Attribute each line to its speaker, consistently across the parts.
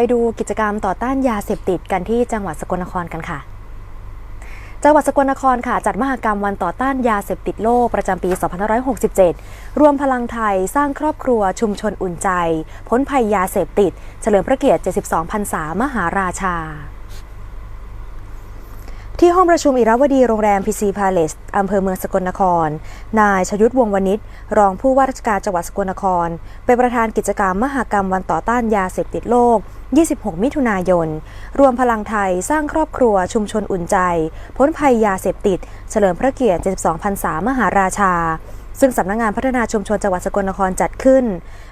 Speaker 1: ไปดูกิจกรรมต่อต้านยาเสพติดกันที่จังหวัดสกลนครกันค่ะ จังหวัดสกลนครค่ะ จัดมหกรรมวันต่อต้านยาเสพติดโลกประจำปี 2567 รวมพลังไทยสร้างครอบครัวชุมชนอุ่นใจ พ้นภัยยาเสพติด เฉลิมพระเกียรติ 72พรรษามหาราชาที่ห้องประชุมอิราวดีโรงแรมพีซีพาเลสอำเภอเมืองสกลนคร นายชยุทธวงวณิชรองผู้ว่าราชการจังหวัดสกลนคร เป็นประธานกิจกรรมมหกรรมวันต่อต้านยาเสพติดโลก 26 มิถุนายน รวมพลังไทยสร้างครอบครัวชุมชนอุ่นใจ พ้นภัยยาเสพติด เฉลิมพระเกียรติ 72พรรษามหาราชา ซึ่งสำนักงานพัฒนาชุมชนจังหวัดสกลนครจัดขึ้น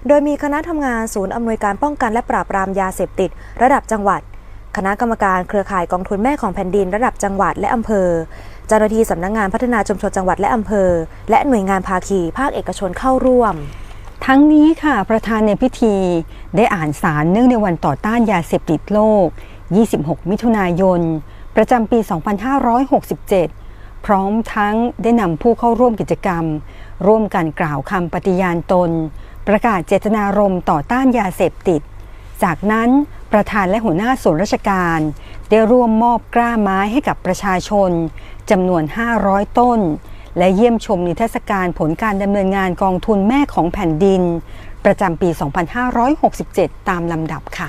Speaker 1: โดยมีคณะทำงานศูนย์อำนวยการป้องกันและปราบปรามยาเสพติด ระดับจังหวัด คณะกรรมการเครือข่ายกองทุนแม่ของแผ่นดินระดับจังหวัดและอำเภอเจ้าหน้าที่สำนักงานพัฒนาชุมชนจังหวัดและอำเภอ และหน่วยงานภาคีภาคเอกชนเข้าร่วม
Speaker 2: ทั้งนี้ค่ะประธานในพิธีได้อ่านสารเนื่องในวันต่อต้านยาเสพติดโลก 26 มิถุนายน ประจำปี 2567 พร้อมทั้งได้นำผู้เข้าร่วมกิจกรรม ร่วมกันกล่าวคำปฏิญาณตน ประกาศเจตนารมณ์ต่อต้านยาเสพติด จากนั้นประธานและหัวหน้าส่วนราชการ ได้ร่วมมอบกล้าไม้ให้กับประชาชนจำนวน 500 ต้น และเยี่ยมชมนิทรรศการผลการดำเนินงานกองทุนแม่ของแผ่นดิน ประจำปี 2567 ตามลำดับค่ะ